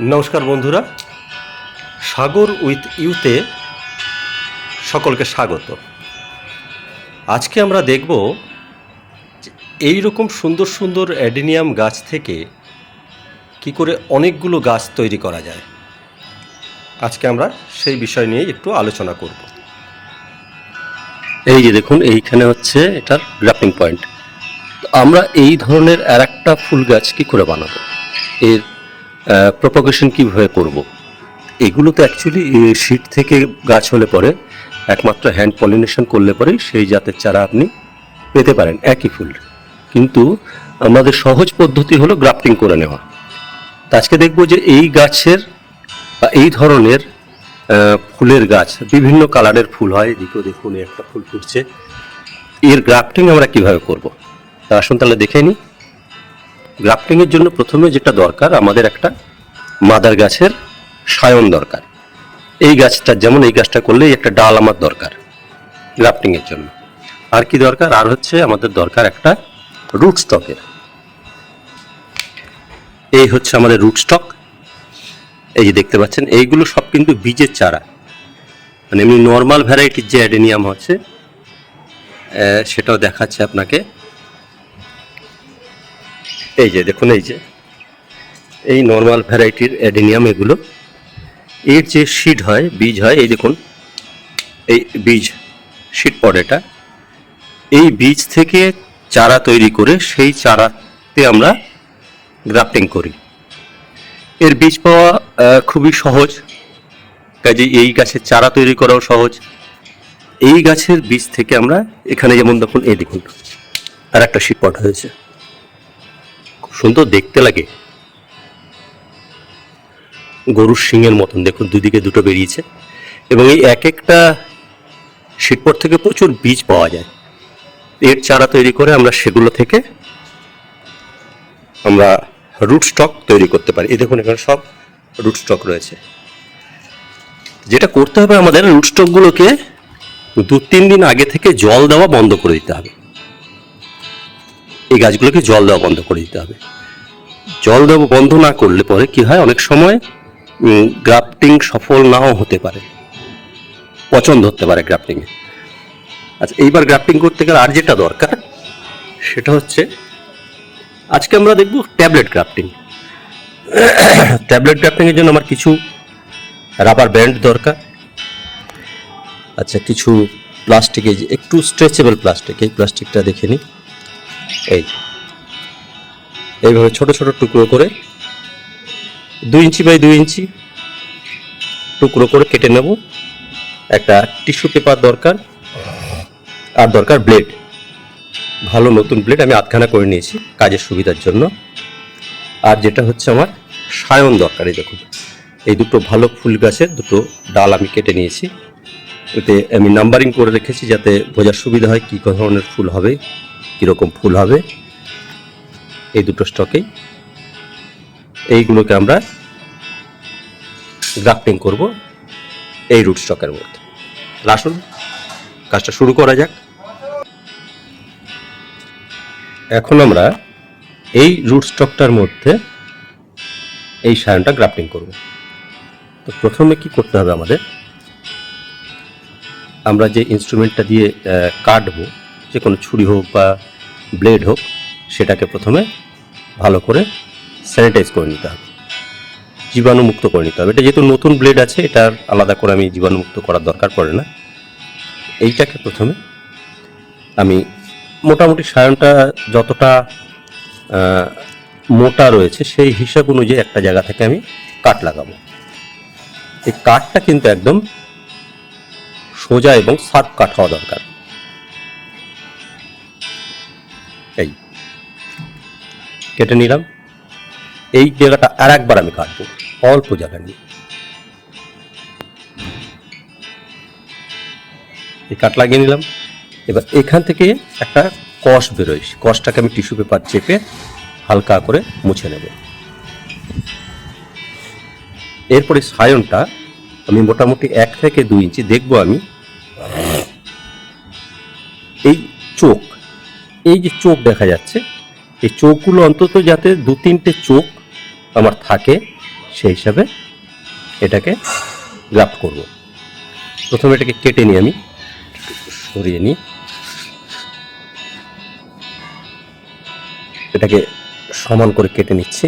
নমস্কার বন্ধুরা। সাগর উইথ ইউতে সকলকে স্বাগত। আজকে আমরা দেখব এই রকম সুন্দর সুন্দর অ্যাডিনিয়াম গাছ থেকে কি করে অনেকগুলো গাছ তৈরি করা যায়। আজকে আমরা সেই বিষয় নিয়ে একটু আলোচনা করব। এই যে দেখুন, এইখানে হচ্ছে এটার গ্রাফটিং পয়েন্ট আমরা এই ধরনের আর একটা ফুল গাছ কি করে বানাবো? এর প্রপোগেশন কীভাবে করব। এগুলো তো অ্যাকচুয়ালি শীট থেকে গাছ হলে পরে, একমাত্র হ্যান্ড পলিনেশন করলে পরে সেই জাতের চারা আপনি পেতে পারেন, একই ফুল। কিন্তু আমাদের সহজ পদ্ধতি হলো গ্রাফটিং করে নেওয়া। আজকে দেখব যে এই গাছের বা এই ধরনের ফুলের গাছ, বিভিন্ন কালারের ফুল হয়, এদিকেও দেখুন একটা ফুল ফুটছে। এর গ্রাফটিং আমরা কীভাবে করব? তা আসুন তাহলে দেখে নিই। গ্রাফটিং এর জন্য প্রথমে যেটা দরকার, আমাদের একটা মাদার গাছের সায়ন দরকার। এই গাছটা, যেমন এই গাছটা করলে একটা ডাল আমার দরকার গ্রাফটিং এর জন্য। আর কি দরকার? আর হচ্ছে আমাদের দরকার একটা রুট স্টকের এই হচ্ছে আমাদের রুট স্টক এই যে দেখতে পাচ্ছেন, এইগুলো সব কিন্তু বীজের চারা। মানে এমনি নর্মাল ভ্যারাইটির যে অ্যাডেনিয়াম হচ্ছে সেটাও দেখাচ্ছে আপনাকে। এই যে দেখুন, এই যে, এই নর্মাল ভ্যারাইটির অ্যাডেনিয়াম এগুলো। এর যে সিড হয়, বীজ হয়, এই দেখুন, এই বীজ সিড পড এটা। এই বীজ থেকে চারা তৈরি করে সেই চারাতে আমরা গ্রাফটিং করি। এর বীজ পাওয়া খুবই সহজ। কাজে এই গাছের চারা তৈরি করাও সহজ। এই গাছের বীজ থেকে আমরা এখানে যেমন দেখুন, এই দেখুন আর একটা শিটপট হয়েছে। সুন্দর দেখতে লাগে। গরুর শিঙের মতন। দেখুন, দুদিকে দুটো বেরিয়েছে। এবং এই এক একটা শিটপট থেকে প্রচুর বীজ পাওয়া যায়। এর চারা তৈরি করে আমরা সেগুলো থেকে আমরা রুট স্টক তৈরি করতে পারি। এই দেখুন, এখানে সব রুট স্টক রয়েছে। যেটা করতে হবে আমাদের, রুট স্টকগুলোকে দু তিন দিন আগে থেকে জল দেওয়া বন্ধ করে দিতে হবে। এই গাছগুলোকে জল দেওয়া বন্ধ করে দিতে হবে। জল দেওয়া বন্ধ না করলে পরে কি হয়? অনেক সময় গ্রাফটিং সফল নাও হতে পারে। পছন্দ হতে পারে গ্রাফটিংয়ে। আচ্ছা এইবার গ্রাফটিং করতে গেলে আর যেটা দরকার, সেটা হচ্ছে, আজকে আমরা দেখব ট্যাবলেট ক্রাফটিং ট্যাবলেট গ্রাফটিংয়ের জন্য আমার কিছু রাবার ব্যান্ড দরকার। আচ্ছা কিছু প্লাস্টিক, একটু স্ট্রেচেবল প্লাস্টিক, এই প্লাস্টিকটা দেখে নিই। এই এইভাবে ছোট ছোট টুকরো করে, দুই ইঞ্চি বাই দুই ইঞ্চি টুকরো করে কেটে নেব। একটা টিস্যু পেপার দরকার আর দরকার ব্লেড। ভালো নতুন ব্লেড আমি আধখানা করে নিয়েছি কাজের সুবিধার জন্য। আর যেটা হচ্ছে আমার সায়ন দরকার, এই দেখুন। এই দুটো ভালো ফুল গাছের দুটো ডাল আমি কেটে নিয়েছি। এতে আমি নাম্বারিং করে রেখেছি যাতে বোঝার সুবিধা হয় কী ধরনের ফুল হবে। কীরকম ফুল হবে, এই দুটো স্টকেই এইগুলোকে আমরা গ্রাফটিং করব এই রুট স্টকের মধ্যে। আসুন, কাজটা শুরু করা যাক। এখন আমরা এই রুট স্টকটার মধ্যে এই সায়নটা গ্রাফটিং করব। তো প্রথমে কি করতে হবে আমাদের? আমরা যে ইনস্ট্রুমেন্টটা দিয়ে কাটবো যে কোনো ছুরি হোক বা ব্লেড হোক, সেটাকে প্রথমে ভালো করে স্যানিটাইজ করে নিতে হবে। জীবাণুমুক্ত করে নিতে হবে। এটা যেহেতু নতুন ব্লেড আছে, এটার আলাদা করে আমি জীবাণুমুক্ত করার দরকার পড়ে না। এইটাকে প্রথমে আমি মোটামুটি সায়নটা যতটা মোটা রয়েছে, সেই হিসাব অনুযায়ী একটা জায়গা থেকে আমি কাট লাগাবো। এই কাঠটা কিন্তু একদম সোজা এবং শার্প কাঠ হওয়া দরকার। এই। কেটে নিলাম। এই জায়গাটা আর একবার আমি কাটবো, অল্প জায়গা নিয়ে। এই কাট লাগিয়ে নিলাম। এবার এখান থেকে একটা কষ বেরোয়। কষটাকে আমি টিস্যু পেপার চেপে হালকা করে মুছে নেব। এরপরে সায়নটা আমি মোটামুটি এক থেকে দুই ইঞ্চি দেখব আমি। এই চোখ এই যে চোখ দেখা যাচ্ছে, এই চোখগুলো অন্তত যাতে দু তিনটে চোখ আমার থাকে, সেই হিসাবে এটাকে গ্রাফট করব। প্রথমে এটাকে কেটে নিই আমি, সরিয়ে নিই। এটাকে সমান করে কেটে নিচ্ছি।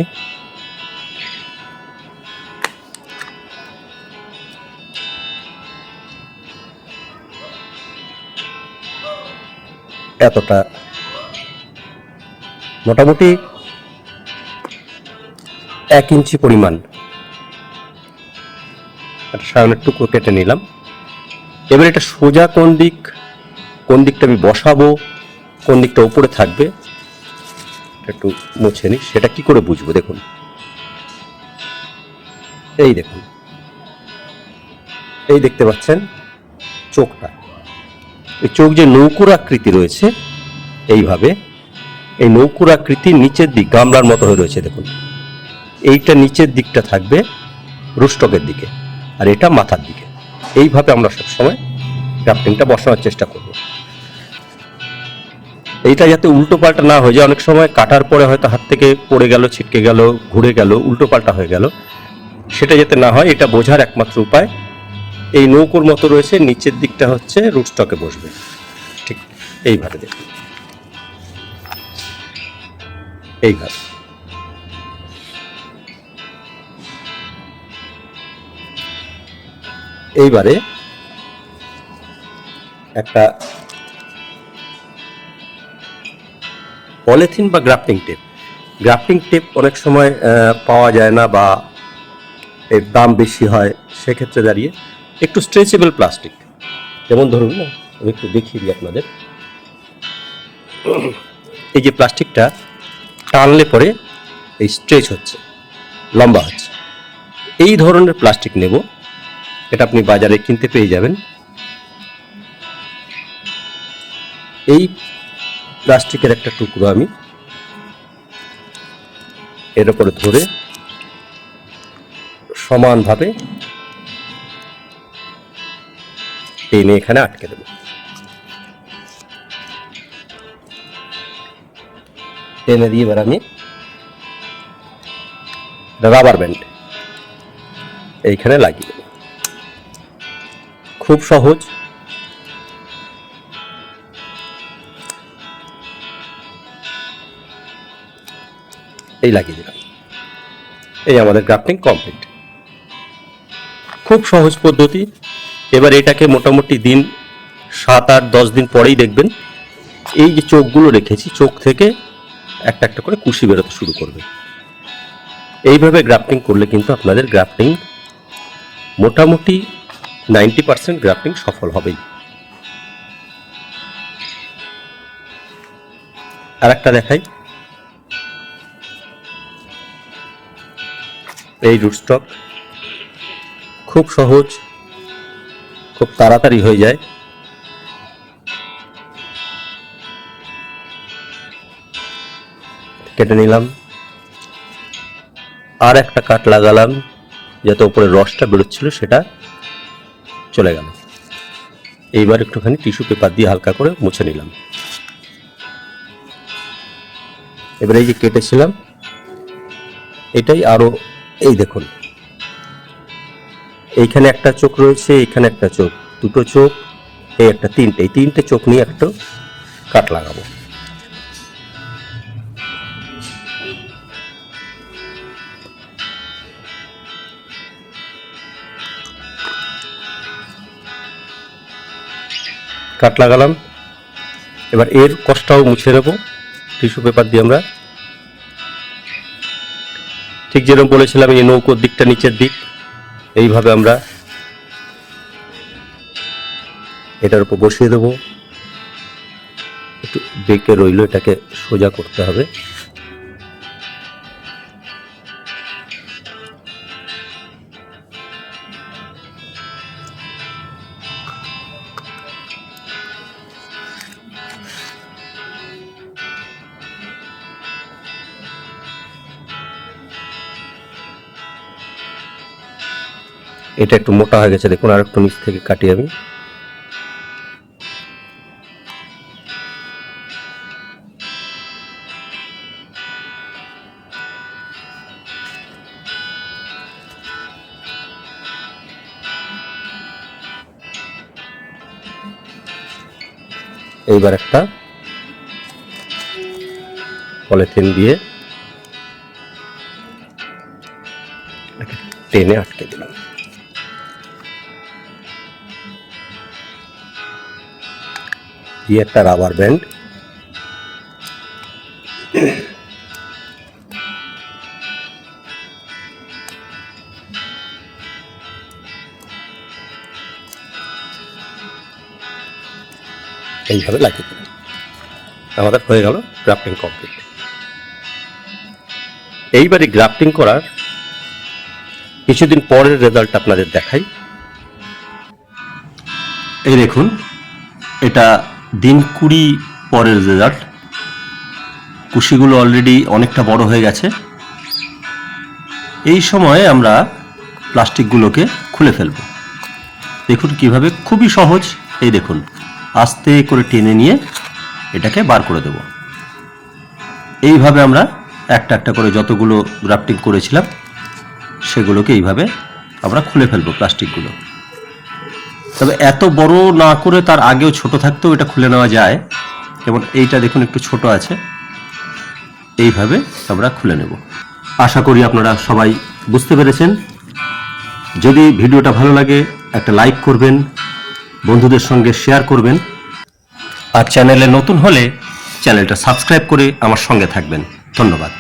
এতটা মোটামুটি এক ইঞ্চি পরিমাণ। একটা সায়নের টুকরো কেটে নিলাম। এবার এটা সোজা কোন দিক, কোন দিকটা আমি বসাবো, কোন দিকটা উপরে থাকবে একটু মুছে নিই। সেটা কি করে বুঝব দেখুন। এই দেখুন। এই দেখতে পাচ্ছেন চোখটা। এই চোখ যে নৌকুর আকৃতি রয়েছে, এইভাবে এই নৌকুর আকৃতি নিচের দিক গামলার মতো হয়ে রয়েছে, দেখুন। এইটা নিচের দিকটা থাকবে রুষ্টকের দিকে, আর এটা মাথার দিকে। এইভাবে আমরা সবসময় গ্রাফটিংটা বসানোর চেষ্টা করব। এইটা যাতে উল্টো পাল্টা না হয়ে যায়, অনেক সময় কাটার পরে হয়তো হাত থেকে পড়ে গেল, ছিটকে গেল, ঘুরে গেল উল্টো পাল্টা হয়ে গেল। সেটা যাতে না হয়, এটা বোঝার একমাত্র উপায়, এই নৌকোর মতো রয়েছে, নিচের দিকটা হচ্ছে রুটস্টকে বসবে। ঠিক এইভাবে দেখুন। এইভাবে এইবারে একটা পলিথিন বা গ্রাফটিং টেপ। গ্রাফটিং টেপ অনেক সময় পাওয়া যায় না বা এর দাম বেশি হয়, সেক্ষেত্রে দাঁড়িয়ে একটু স্ট্রেচেবল প্লাস্টিক যেমন ধরুন না আমি একটু দেখিয়ে দিই আপনাদের। এই যে প্লাস্টিকটা টানলে পরে এই স্ট্রেচ হচ্ছে, লম্বা হচ্ছে। এই ধরনের প্লাস্টিক নেব, এটা আপনি বাজারে কিনতে পেয়ে যাবেন। এই প্লাস্টিকের একটা টুকরো আমি এর উপরে ধরে সমানভাবে টেনে এখানে আটকে দেব। টেনে দিয়ে এবার আমি রাবার ব্যান্ড এইখানে লাগিয়ে খুব সহজ। এই লাগিয়ে দিলাম। এই আমাদের গ্রাফটিং কমপ্লিট খুব সহজ পদ্ধতি। এবার এটাকে মোটামুটি দিন সাত আট দশ দিন পরেই দেখবেন। এই যে চোখগুলো রেখেছি, চোখ থেকে একটা একটা করে কুশি বেরোতে শুরু করবে। এইভাবে গ্রাফটিং করলে কিন্তু আপনাদের গ্রাফটিং মোটামুটি নাইনটি পার্সেন্ট গ্রাফটিং সফল হবেই। আর একটা দেখাই। এই রুটস্টক খুব সহজ, খুব তাড়াতাড়ি হয়ে যায়। কেটে নিলাম। আর একটা কাট লাগালাম, যাতে উপরে রসটা বেরোচ্ছিল, সেটা চলে গেল। এইবার একটুখানি টিস্যু পেপার দিয়ে হালকা করে মুছে নিলাম। এবার এই যে কেটেছিলাম, এটাই আরও, এই দেখুন। এইখানে একটা চোখ রয়েছে, এইখানে একটা চোখ। দুটো চোখ, এই একটা তিনটে। এই তিনটে চোখ নিয়ে একটা কাট লাগাবো। কাট লাগালাম। এবার এর কষ্টটাও মুছে নেব। টিস্যু পেপার দিয়ে আমরা। ঠিক যেরকম বলেছিলাম, এই নৌকোর দিকটা নিচের দিক। এইভাবে আমরা এটার উপর বসিয়ে দেবো। একটু বেঁকে রইল, এটাকে সোজা করতে হবে। এটা একটু মোটা হয়ে গেছে, দেখুন আর একটু নিচ থেকে কাটি আমি। এইবার একটা পলিথিন দিয়ে টেনে আটকে দিলাম। দিয়ে একটা রাবার ব্যান্ড এইভাবে লাগিয়ে দিলাম। আমাদের হয়ে গেল গ্রাফটিং কমপ্লিট এইবারে গ্রাফটিং করার কিছুদিন পরের রেজাল্ট আপনাদের দেখাই। এই দেখুন, এটা দিন কুড়ি পরের রেজাল্ট কুশিগুলো অলরেডি অনেকটা বড় হয়ে গেছে। এই সময়ে আমরা প্লাস্টিকগুলোকে খুলে ফেলব। দেখুন কীভাবে খুবই সহজ। এই দেখুন, আস্তে করে টেনে নিয়ে এটাকে বার করে দেব। এইভাবে আমরা একটা একটা করে যতগুলো গ্রাফটিং করেছিলাম, সেগুলোকে এইভাবে আমরা খুলে ফেলব প্লাস্টিকগুলো তবে এত বড় না করে তার আগেও ছোট থাকতেও এটা খুলে নেওয়া যায়। যেমন এইটা দেখুন একটু ছোট আছে। এইভাবে আমরা খুলে নেব। আশা করি আপনারা সবাই বুঝতে পেরেছেন। যদি ভিডিওটা ভালো লাগে, একটা লাইক করবেন, বন্ধুদের সঙ্গে শেয়ার করবেন। আর চ্যানেলে নতুন হলে চ্যানেলটা সাবস্ক্রাইব করে আমার সঙ্গে থাকবেন। ধন্যবাদ।